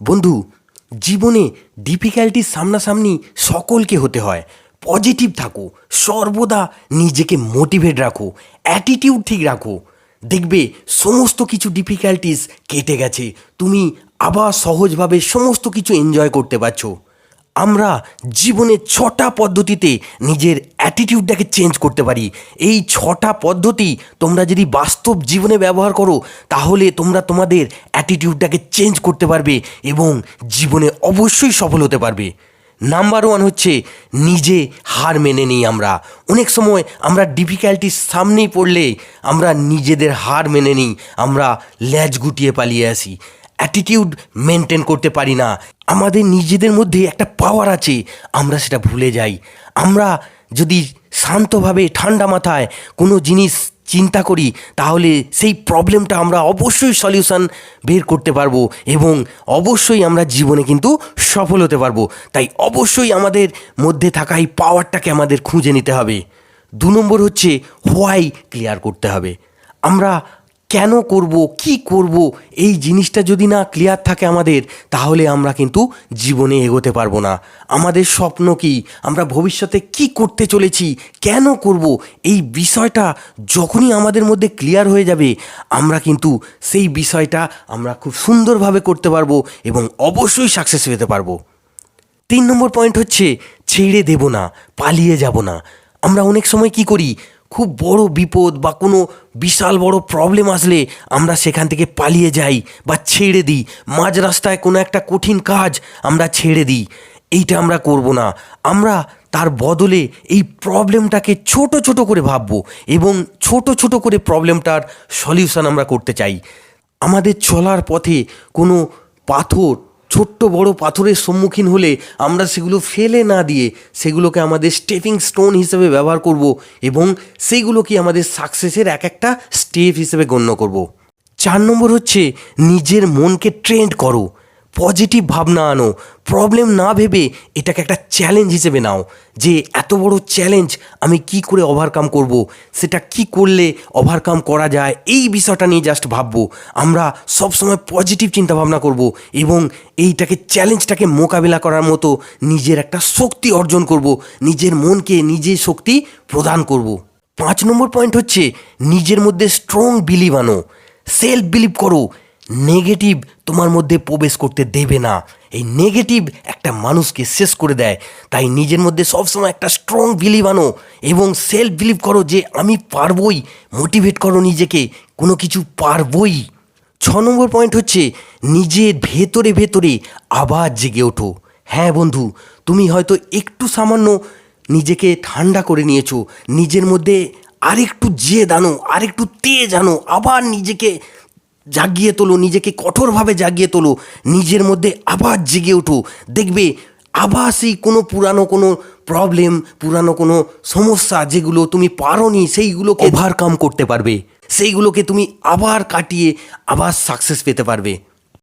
বন্ধু, জীবনে ডিফিকাল্টির সামনাসামনি সকলকে হতে হয়। পজিটিভ থাকো, সর্বদা নিজেকে মোটিভেট রাখো অ্যাটিটিউড ঠিক রাখো। দেখবে সমস্ত কিছু ডিফিকাল্টিস কেটে গেছে, তুমি আবার সহজভাবে সমস্ত কিছু এনজয় করতে পারছ। আমরা জীবনে ছটা পদ্ধতিতে নিজের অ্যাটিটিউডটাকে চেঞ্জ করতে পারি। এই ছটা পদ্ধতি তোমরা যদি বাস্তব জীবনে ব্যবহার করো, তাহলে তোমরা তোমাদের অ্যাটিটিউডটাকে চেঞ্জ করতে পারবে এবং জীবনে অবশ্যই সফল হতে পারবে। নাম্বার ওয়ান হচ্ছে নিজে হার মেনে নিই আমরা। অনেক সময় আমরা ডিফিকাল্টির সামনেই পড়লে আমরা নিজেদের হার মেনে নিই, আমরা ল্যাজ গুটিয়ে পালিয়ে আসি। অ্যাটিটিউড মেনটেন করতে পারি না। আমাদের নিজেদের মধ্যে একটা পাওয়ার আছে, আমরা সেটা ভুলে যাই। আমরা যদি শান্তভাবে, ঠান্ডা মাথায় কোনো জিনিস চিন্তা করি, তাহলে সেই প্রবলেমটা আমরা অবশ্যই সলিউশন বের করতে পারব এবং অবশ্যই আমরা জীবনে কিন্তু সফল হতে পারব। তাই অবশ্যই আমাদের মধ্যে থাকা এই পাওয়ারটাকে আমাদের খুঁজে নিতে হবে। দু নম্বর হচ্ছে হোয়াই ক্লিয়ার করতে হবে। আমরা কেন করব, কি করব, এই জিনিসটা যদি না ক্লিয়ার থাকে আমাদের, তাহলে আমরা কিন্তু জীবনে এগোতে পারব না। আমাদের স্বপ্ন কি? আমরা ভবিষ্যতে কি করতে চলেছি? কেন করব? এই বিষয়টা যখনই আমাদের মধ্যে ক্লিয়ার হয়ে যাবে, আমরা কিন্তু সেই বিষয়টা আমরা খুব সুন্দরভাবে করতে পারব এবং অবশ্যই সাকসেস পেতে পারব। তিন নম্বর পয়েন্ট হচ্ছে, ছেড়ে দেব না, পালিয়ে যাব না। আমরা অনেক সময় কি করি? খুব বড় বিপদ বা কোনো বিশাল বড় প্রবলেম আসলে আমরা সেখান থেকে পালিয়ে যাই বা ছেড়ে দিই। মাঝ রাস্তায় কোনো একটা কঠিন কাজ আমরা ছেড়ে দিই। এইটা আমরা করব না। আমরা তার বদলে এই প্রবলেমটাকে ছোট ছোট করে ভাববো এবং ছোট ছোট করে প্রবলেমটার সলিউশন আমরা করতে চাই। আমাদের চলার পথে কোনো পাথর ছোট্ট বড় পাথরের সম্মুখীন হলে আমরা সেগুলো ফেলে না দিয়ে সেগুলোকে আমাদের স্টেপিং স্টোন হিসেবে ব্যবহার করব এবং সেইগুলোকে আমাদের সাকসেসের এক একটা স্টেপ হিসেবে গণ্য করব। চার নম্বর হচ্ছে নিজের মনকে ট্রেন্ড করো। পজিটিভ ভাবনা আনো প্রবলেম না ভেবে এটাকে একটা চ্যালেঞ্জ হিসেবে নাও, যে এত বড় চ্যালেঞ্জ আমি কি করে ওভারকাম করব, সেটা কি করলে ওভারকাম করা যায়, এই বিষয়টা নিয়ে জাস্ট ভাববো। আমরা সবসময় পজিটিভ চিন্তাভাবনা করব এবং এইটাকে চ্যালেঞ্জটাকে মোকাবিলা করার মতো নিজের একটা শক্তি অর্জন করব, নিজের মনকে নিজে শক্তি প্রদান করব। পাঁচ নম্বর পয়েন্ট হচ্ছে নিজের মধ্যে স্ট্রং বিলিভ আনো সেলফ বিলিভ করো নেগেটিভ তোমার মধ্যে প্রবেশ করতে দেবে না। এই নেগেটিভ একটা মানুষকে শেষ করে দেয়। তাই নিজের মধ্যে সবসময় একটা স্ট্রং বিলিভ আনো এবং সেলফ বিলিভ করো যে আমি পারবই মোটিভেট করো নিজেকে, কোনো কিছু পারবই। ছ নম্বর পয়েন্ট হচ্ছে নিজের ভেতরে ভেতরে আবার জেগে ওঠো। হ্যাঁ বন্ধু, তুমি হয়তো একটু সামান্য নিজেকে ঠান্ডা করে নিয়েছো, নিজের মধ্যে আরেকটু জেদ আনো, আরেকটু তেজ আনো, আবার নিজেকে জাগিয়ে তোলো নিজেকে কঠোরভাবে জাগিয়ে তোলো নিজের মধ্যে আবার জেগে ওঠো। দেখবে আবার সেই কোনো পুরানো কোনো প্রবলেম পুরানো কোনো সমস্যা যেগুলো তুমি পারোনি সেইগুলোকে ওভারকাম করতে পারবে। সেইগুলোকে তুমি আবার কাটিয়ে আবার সাকসেস পেতে পারবে।